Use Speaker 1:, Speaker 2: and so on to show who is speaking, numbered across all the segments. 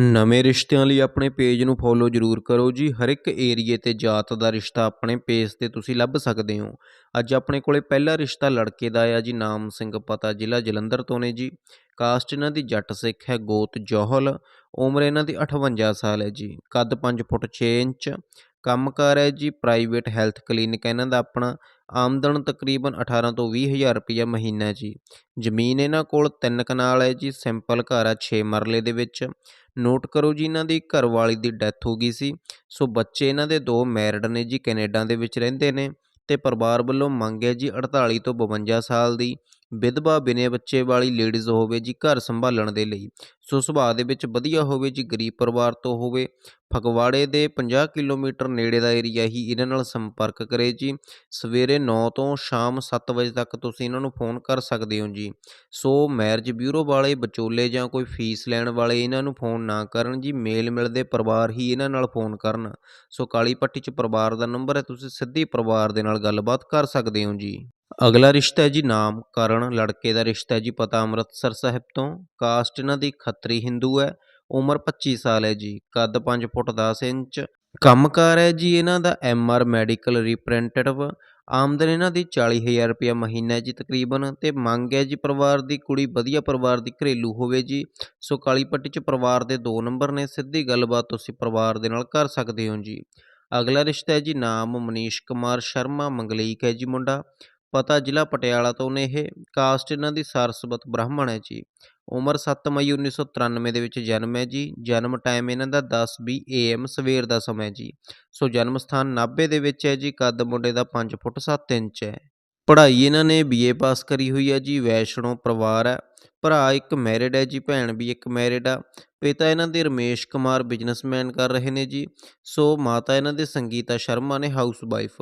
Speaker 1: ਨਵੇਂ ਰਿਸ਼ਤਿਆਂ ਲਈ ਆਪਣੇ ਪੇਜ ਨੂੰ ਫੋਲੋ ਜ਼ਰੂਰ ਕਰੋ ਜੀ। ਹਰ ਇੱਕ ਏਰੀਏ ਤੇ ਜਾਤ ਦਾ ਰਿਸ਼ਤਾ ਆਪਣੇ ਪੇਜ ਤੇ ਤੁਸੀਂ ਲੱਭ ਸਕਦੇ ਹੋ। ਅੱਜ ਆਪਣੇ ਕੋਲੇ ਪਹਿਲਾ ਰਿਸ਼ਤਾ ਲੜਕੇ ਦਾ ਆ ਜੀ, ਨਾਮ ਸਿੰਘ ਪਤਾ ਜ਼ਿਲ੍ਹਾ ਜਲੰਧਰ ਤੋਂ ਨੇ ਜੀ। ਕਾਸਟ ਇਹਨਾਂ ਦੀ ਜੱਟ ਸਿੱਖ ਹੈ, ਗੋਤ ਜੋਹਲ। ਉਮਰ ਇਹਨਾਂ ਦੀ 58 ਸਾਲ ਹੈ ਜੀ। ਕੱਦ 5 ਫੁੱਟ 6 ਇੰਚ। ਕੰਮਕਾਰ ਹੈ ਜੀ ਪ੍ਰਾਈਵੇਟ ਹੈਲਥ ਕਲੀਨਿਕ ਇਹਨਾਂ ਦਾ ਆਪਣਾ। ਆਮਦਨ ਤਕਰੀਬਨ 18 ਤੋਂ 20 ਹਜ਼ਾਰ ਰੁਪਈਆ ਮਹੀਨਾ ਜੀ। ਜ਼ਮੀਨ ਇਹਨਾਂ ਕੋਲ ਤਿੰਨ ਕਨਾਲ ਹੈ ਜੀ, ਸਿੰਪਲ ਘਰ ਆ 6 ਮਰਲੇ ਦੇ ਵਿੱਚ। ਨੋਟ ਕਰੋ ਜੀ ਇਹਨਾਂ ਦੀ ਘਰਵਾਲੀ ਦੀ ਡੈਥ ਹੋ ਗਈ ਸੀ। ਸੋ ਬੱਚੇ ਇਹਨਾਂ ਦੇ ਦੋ ਮੈਰਿਡ ਨੇ ਜੀ, ਕੈਨੇਡਾ ਦੇ ਵਿੱਚ ਰਹਿੰਦੇ ਨੇ ਤੇ ਪਰਿਵਾਰ ਵੱਲੋਂ ਮੰਗ ਹੈ ਜੀ 48 ਤੋਂ 52 ਸਾਲ ਦੀ। ਵਿਧਵਾ ਬਿਨੇ ਬੱਚੇ ਵਾਲੀ ਲੇਡੀਜ਼ ਹੋਵੇ ਜੀ ਘਰ ਸੰਭਾਲਣ ਦੇ ਲਈ। ਸੋ ਸੁਭਾਅ ਦੇ ਵਿੱਚ ਵਧੀਆ ਹੋਵੇ ਜੀ, ਗਰੀਬ ਪਰਿਵਾਰ ਤੋਂ ਹੋਵੇ। ਫਗਵਾੜੇ ਦੇ 50 ਕਿਲੋਮੀਟਰ ਨੇੜੇ ਦਾ ਏਰੀਆ ਹੀ ਇਹਨਾਂ ਨਾਲ ਸੰਪਰਕ ਕਰੇ ਜੀ। ਸਵੇਰੇ 9 ਤੋਂ ਸ਼ਾਮ 7 ਵਜੇ ਤੱਕ ਤੁਸੀਂ ਇਹਨਾਂ ਨੂੰ ਫੋਨ ਕਰ ਸਕਦੇ ਹੋ ਜੀ। ਸੋ ਮੈਰਿਜ ਬਿਊਰੋ ਵਾਲੇ, ਵਿਚੋਲੇ ਜਾਂ ਕੋਈ ਫੀਸ ਲੈਣ ਵਾਲੇ ਇਹਨਾਂ ਨੂੰ ਫੋਨ ਨਾ ਕਰਨ ਜੀ। ਮੇਲ ਮਿਲਦੇ ਪਰਿਵਾਰ ਹੀ ਇਹਨਾਂ ਨਾਲ ਫੋਨ ਕਰਨ। ਸੋ ਕਾਲੀ ਪੱਟੀ 'ਚ ਪਰਿਵਾਰ ਦਾ ਨੰਬਰ ਹੈ, ਤੁਸੀਂ ਸਿੱਧੀ ਪਰਿਵਾਰ ਦੇ ਨਾਲ ਗੱਲਬਾਤ ਕਰ ਸਕਦੇ ਹੋ ਜੀ। ਅਗਲਾ ਰਿਸ਼ਤਾ ਹੈ ਜੀ ਨਾਮ, ਕਰਨ, ਲੜਕੇ ਦਾ ਰਿਸ਼ਤਾ ਹੈ ਜੀ ਪਤਾ ਅੰਮ੍ਰਿਤਸਰ ਸਾਹਿਬ ਤੋਂ। ਕਾਸਟ ਇਹਨਾਂ ਦੀ ਖੱਤਰੀ ਹਿੰਦੂ ਹੈ, ਉਮਰ 25 ਸਾਲ ਹੈ ਜੀ, ਕੱਦ 5 ਫੁੱਟ 10 ਇੰਚ। ਕੰਮਕਾਰ ਹੈ ਜੀ ਇਹਨਾਂ ਦਾ ਐਮ ਆਰ ਮੈਡੀਕਲ ਰਿਪਰੈਜ਼ੈਂਟੇਟਿਵ ਆਮਦਨ ਇਹਨਾਂ ਦੀ 40000 ਰੁਪਇਆ ਮਹੀਨਾ ਹੈ ਜੀ ਤਕਰੀਬਨ, ਤੇ ਮੰਗ ਹੈ ਜੀ ਪਰਿਵਾਰ ਦੀ ਕੁੜੀ ਵਧੀਆ ਪਰਿਵਾਰ ਦੀ ਘਰੇਲੂ ਹੋਵੇ ਜੀ। ਸੋ ਕਾਲੀ ਪੱਟੀ 'ਚ ਪਰਿਵਾਰ ਦੇ ਦੋ ਨੰਬਰ ਨੇ, ਸਿੱਧੀ ਗੱਲਬਾਤ ਤੁਸੀਂ ਪਰਿਵਾਰ ਦੇ ਨਾਲ ਕਰ ਸਕਦੇ ਹੋ ਜੀ। ਅਗਲਾ ਰਿਸ਼ਤਾ ਹੈ ਜੀ ਨਾਮ, ਮਨੀਸ਼ ਕੁਮਾਰ ਸ਼ਰਮਾ ਮੰਗਲੀਕ ਹੈ ਜੀ ਮੁੰਡਾ। ਪਤਾ ਜ਼ਿਲ੍ਹਾ ਪਟਿਆਲਾ ਤੋਂ ਨੇ ਇਹ ਕਾਸਟ ਇਹਨਾਂ ਦੀ ਸਰਸਵਤ ਬ੍ਰਾਹਮਣ ਹੈ ਜੀ। ਉਮਰ 7 ਮਈ 1993 ਦੇ ਵਿੱਚ ਜਨਮ ਹੈ ਜੀ। ਜਨਮ ਟਾਈਮ ਇਹਨਾਂ ਦਾ 10:20 AM ਸਵੇਰ ਦਾ ਸਮਾਂ ਹੈ ਜੀ। ਸੋ ਜਨਮ ਸਥਾਨ ਨਾਭੇ ਦੇ ਵਿੱਚ ਹੈ ਜੀ। ਕੱਦ ਮੁੰਡੇ ਦਾ 5 ਫੁੱਟ 7 ਇੰਚ ਹੈ। ਪੜ੍ਹਾਈ ਇਹਨਾਂ ਨੇ ਬੀਏ ਪਾਸ ਕਰੀ ਹੋਈ ਹੈ ਜੀ। ਵੈਸ਼ਨੋ ਪਰਿਵਾਰ ਹੈ। ਭਰਾ ਇੱਕ ਮੈਰਿਡ ਹੈ ਜੀ। ਭੈਣ ਵੀ ਇੱਕ ਮੈਰਿਡ ਆ। ਪਿਤਾ ਇਹਨਾਂ ਦੇ ਰਮੇਸ਼ ਕੁਮਾਰ ਬਿਜ਼ਨਸਮੈਨ ਕਰ ਰਹੇ ਨੇ ਜੀ। ਸੋ ਮਾਤਾ ਇਹਨਾਂ ਦੇ ਸੰਗੀਤਾ ਸ਼ਰਮਾ ਨੇ ਹਾਊਸ ਵਾਈਫ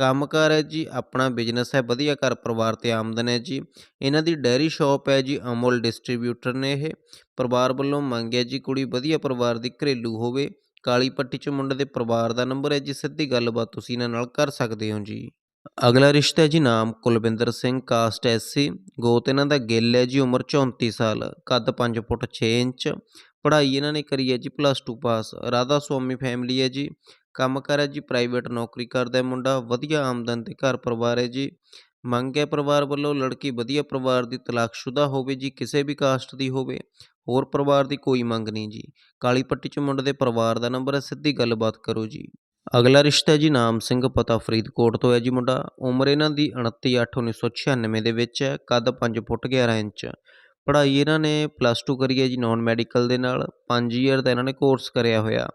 Speaker 1: ਕੰਮਕਾਰ ਹੈ ਜੀ, ਆਪਣਾ ਬਿਜ਼ਨਸ ਹੈ, ਵਧੀਆ ਘਰ ਪਰਿਵਾਰ ਤੇ ਆਮਦਨ ਹੈ ਜੀ। ਇਹਨਾਂ ਦੀ ਡੈਰੀ ਸ਼ਾਪ ਹੈ ਜੀ, ਅਮੁਲ ਡਿਸਟ੍ਰੀਬਿਊਟਰ ਨੇ ਇਹ। ਪਰਿਵਾਰ ਵੱਲੋਂ ਮੰਗਿਆ ਜੀ, ਕੁੜੀ ਵਧੀਆ ਪਰਿਵਾਰ ਦੀ ਘਰੇਲੂ ਹੋਵੇ। ਕਾਲੀ ਪੱਟੀ ਚ ਮੁੰਡੇ ਦੇ ਪਰਿਵਾਰ ਦਾ ਨੰਬਰ ਹੈ ਜੀ, ਸਿੱਧੀ ਗੱਲਬਾਤ ਤੁਸੀਂ ਇਹਨਾਂ ਨਾਲ ਕਰ ਸਕਦੇ ਹੋ ਜੀ। ਅਗਲਾ ਰਿਸ਼ਤਾ ਹੈ ਜੀ, ਨਾਮ ਕੁਲਵਿੰਦਰ ਸਿੰਘ ਕਾਸਟ ਐਸਸੀ ਗੋਤ ਇਹਨਾਂ ਦਾ ਗਿੱਲ ਹੈ ਜੀ, ਉਮਰ 34 ਸਾਲ, ਕੱਦ 5 ਫੁੱਟ 6 ਇੰਚ। ਪੜ੍ਹਾਈ ਇਹਨਾਂ ਨੇ ਕਰੀ ਹੈ ਜੀ plus 2 pass Radha Swami family ਹੈ ਜੀ, ਕੰਮ ਕਰ ਹੈ ਜੀ ਪ੍ਰਾਈਵੇਟ ਨੌਕਰੀ ਕਰਦਾ ਹੈ ਮੁੰਡਾ, ਵਧੀਆ ਆਮਦਨ ਤੇ ਘਰ ਪਰਿਵਾਰ ਹੈ ਜੀ, ਮੰਗ ਹੈ ਪਰਿਵਾਰ ਵੱਲੋਂ ਲੜਕੀ ਵਧੀਆ ਪਰਿਵਾਰ ਦੀ ਤਲਾਕਸ਼ੁਦਾ ਹੋਵੇ ਜੀ, ਕਿਸੇ ਵੀ ਕਾਸਟ ਦੀ ਹੋਵੇ, ਹੋਰ ਪਰਿਵਾਰ ਦੀ ਕੋਈ ਮੰਗ ਨਹੀਂ ਜੀ, ਕਾਲੀ ਪੱਟੀ ਚ ਮੁੰਡੇ ਦੇ ਪਰਿਵਾਰ ਦਾ ਨੰਬਰ ਹੈ, ਸਿੱਧੀ ਗੱਲਬਾਤ ਕਰੋ ਜੀ। ਅਗਲਾ ਰਿਸ਼ਤਾ ਜੀ ਨਾਮ ਸਿੰਘ ਪਤਾ ਫਰੀਦਕੋਟ ਤੋਂ ਹੈ ਜੀ ਮੁੰਡਾ, ਉਮਰ ਇਹਨਾਂ ਦੀ 29 8 1996 ਦੇ ਵਿੱਚ ਹੈ, ਕੱਦ 5 ਫੁੱਟ 11 ਇੰਚ। ਪੜ੍ਹਾਈ ਇਹਨਾਂ ਨੇ ਪਲੱਸ ਟੂ ਕਰੀ ਹੈ ਜੀ ਨੋਨ ਮੈਡੀਕਲ ਦੇ ਨਾਲ, ਪੰਜ ਈਅਰ ਦਾ ਇਹਨਾਂ ਨੇ ਕੋਰਸ ਕਰਿਆ ਹੋਇਆ।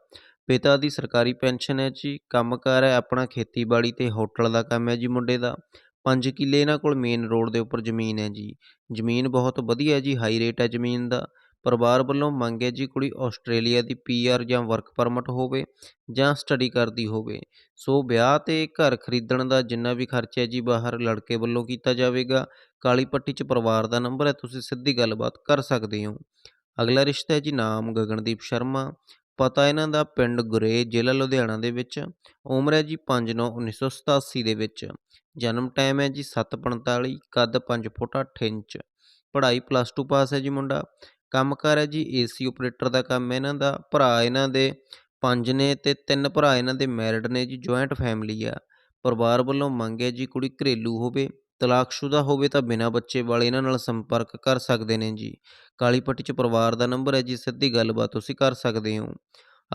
Speaker 1: ਪਿਤਾ ਦੀ ਸਰਕਾਰੀ ਪੈਨਸ਼ਨ ਹੈ ਜੀ, ਕੰਮਕਾਰ ਹੈ ਆਪਣਾ ਖੇਤੀਬਾੜੀ ਅਤੇ ਹੋਟਲ ਦਾ ਕੰਮ ਹੈ ਜੀ ਮੁੰਡੇ ਦਾ। ਪੰਜ ਕਿੱਲੇ ਇਹਨਾਂ ਕੋਲ ਮੇਨ ਰੋਡ ਦੇ ਉੱਪਰ ਜ਼ਮੀਨ ਹੈ ਜੀ। ਜ਼ਮੀਨ ਬਹੁਤ ਵਧੀਆ ਜੀ ਹਾਈ ਰੇਟ ਹੈ ਜ਼ਮੀਨ ਦਾ। ਪਰਿਵਾਰ ਵੱਲੋਂ ਮੰਗ ਹੈ ਜੀ ਕੁੜੀ ਆਸਟ੍ਰੇਲੀਆ ਦੀ ਪੀਆਰ ਜਾਂ ਵਰਕ ਪਰਮਿਟ ਹੋਵੇ ਜਾਂ ਸਟੱਡੀ ਕਰਦੀ ਹੋਵੇ। ਸੋ ਵਿਆਹ ਤੇ ਘਰ ਖਰੀਦਣ ਦਾ ਜਿੰਨਾ ਵੀ ਖਰਚਾ ਹੈ ਜੀ ਬਾਹਰ ਲੜਕੇ ਵੱਲੋਂ ਕੀਤਾ ਜਾਵੇਗਾ। ਕਾਲੀ ਪੱਟੀ 'ਚ ਪਰਿਵਾਰ ਦਾ ਨੰਬਰ ਹੈ, ਤੁਸੀਂ ਸਿੱਧੀ ਗੱਲਬਾਤ ਕਰ ਸਕਦੇ ਹੋ। ਅਗਲਾ ਰਿਸ਼ਤਾ ਹੈ ਜੀ ਨਾਮ ਗਗਨਦੀਪ ਸ਼ਰਮਾ। ਪਤਾ ਇਹਨਾਂ ਦਾ ਪਿੰਡ ਗੁਰੇ, ਜ਼ਿਲ੍ਹਾ ਲੁਧਿਆਣਾ ਦੇ ਵਿੱਚ। ਉਮਰ ਹੈ ਜੀ 5/9/1987 ਦੇ ਵਿੱਚ। ਜਨਮ ਟਾਈਮ ਹੈ ਜੀ 7:45 ਕੱਦ 5 ਫੁੱਟ 8 ਇੰਚ। ਪੜ੍ਹਾਈ ਪਲੱਸ 2 ਪਾਸ ਹੈ ਜੀ ਮੁੰਡਾ। ਕੰਮਕਾਰ ਹੈ ਜੀ, ਏਸੀ ਆਪਰੇਟਰ ਦਾ ਕੰਮ ਹੈ ਇਹਨਾਂ ਦਾ, ਭਰਾ ਇਹਨਾਂ ਦੇ ਪੰਜ ਨੇ ਤੇ ਤਿੰਨ ਭਰਾ ਇਹਨਾਂ ਦੇ ਮੈਰਿਡ ਨੇ ਜੀ, ਜੁਆਇੰਟ ਫੈਮਿਲੀ ਆ। ਪਰਿਵਾਰ ਵੱਲੋਂ ਮੰਗ ਹੈ ਜੀ, ਕੁੜੀ ਘਰੇਲੂ ਹੋਵੇ, ਤਲਾਕਸ਼ੁਦਾ ਹੋਵੇ ਤਾਂ ਬਿਨਾਂ ਬੱਚੇ ਵਾਲੇ ਇਹਨਾਂ ਨਾਲ ਸੰਪਰਕ ਕਰ ਸਕਦੇ ਨੇ ਜੀ। ਕਾਲੀ ਪੱਟੀ 'ਚ ਪਰਿਵਾਰ ਦਾ ਨੰਬਰ ਹੈ ਜੀ, ਸਿੱਧੀ ਗੱਲਬਾਤ ਤੁਸੀਂ ਕਰ ਸਕਦੇ ਹੋ।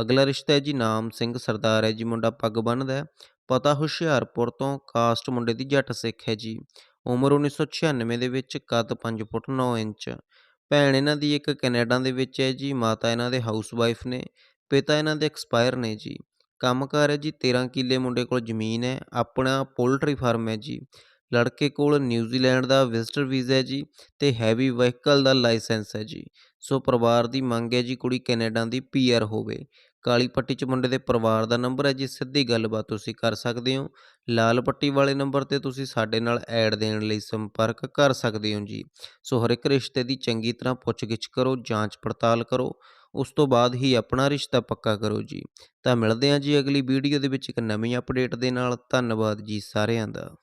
Speaker 1: ਅਗਲਾ ਰਿਸ਼ਤਾ ਹੈ ਜੀ, ਨਾਮ ਸਿੰਘ ਸਰਦਾਰ ਹੈ ਜੀ, ਮੁੰਡਾ ਪੱਗ ਬੰਨ੍ਹਦਾ ਹੈ। ਪਤਾ ਹੁਸ਼ਿਆਰਪੁਰ ਤੋਂ ਕਾਸਟ ਮੁੰਡੇ ਦੀ ਜੱਟ ਸਿੱਖ ਹੈ ਜੀ। ਉਮਰ 1996 ਦੇ ਵਿੱਚ, ਕੱਦ 5 ਫੁੱਟ 9 ਇੰਚ। ਭੈਣ ਇਹਨਾਂ ਦੀ ਇੱਕ ਕੈਨੇਡਾ ਦੇ ਵਿੱਚ ਹੈ ਜੀ, ਮਾਤਾ ਇਹਨਾਂ ਦੇ ਹਾਊਸ ਵਾਈਫ ਨੇ ਪਿਤਾ ਇਹਨਾਂ ਦੇ ਐਕਸਪਾਇਰ ਨੇ ਜੀ। ਕੰਮਕਾਰ ਹੈ ਜੀ 13 ਕਿੱਲੇ ਮੁੰਡੇ ਕੋਲ ਜ਼ਮੀਨ ਹੈ, ਆਪਣਾ ਪੋਲਟਰੀ ਫਾਰਮ ਹੈ ਜੀ। ਲੜਕੇ ਕੋਲ ਨਿਊਜ਼ੀਲੈਂਡ ਦਾ ਵਿਜ਼ਟਰ ਵੀਜ਼ਾ ਹੈ ਜੀ ਤੇ ਹੈਵੀ ਵਹੀਕਲ ਦਾ ਲਾਇਸੈਂਸ ਹੈ ਜੀ। ਸੋ ਪਰਿਵਾਰ ਦੀ ਮੰਗ ਹੈ ਜੀ ਕੁੜੀ ਕੈਨੇਡਾ ਦੀ ਪੀਆਰ ਹੋਵੇ। ਕਾਲੀ ਪੱਟੀ ਚ ਮੁੰਡੇ ਦੇ ਪਰਿਵਾਰ ਦਾ ਨੰਬਰ ਹੈ ਜੀ, ਸਿੱਧੀ ਗੱਲਬਾਤ ਤੁਸੀਂ ਕਰ ਸਕਦੇ ਹੋ। ਲਾਲ ਪੱਟੀ ਵਾਲੇ ਨੰਬਰ ਤੇ ਤੁਸੀਂ ਸਾਡੇ ਨਾਲ ਐਡ ਦੇਣ ਲਈ ਸੰਪਰਕ ਕਰ ਸਕਦੇ ਹੋ ਜੀ। ਸੋ ਹਰ ਇੱਕ ਰਿਸ਼ਤੇ ਦੀ ਚੰਗੀ ਤਰ੍ਹਾਂ ਪੁੱਛਗਿੱਛ ਕਰੋ, ਜਾਂਚ ਪੜਤਾਲ ਕਰੋ, ਉਸ ਤੋਂ ਬਾਅਦ ਹੀ ਆਪਣਾ ਰਿਸ਼ਤਾ ਪੱਕਾ ਕਰੋ ਜੀ। ਤਾਂ ਮਿਲਦੇ ਹਾਂ ਜੀ ਅਗਲੀ ਵੀਡੀਓ ਦੇ ਵਿੱਚ ਇੱਕ ਨਵੀਂ ਅਪਡੇਟ ਦੇ ਨਾਲ। ਧੰਨਵਾਦ ਜੀ ਸਾਰਿਆਂ ਦਾ।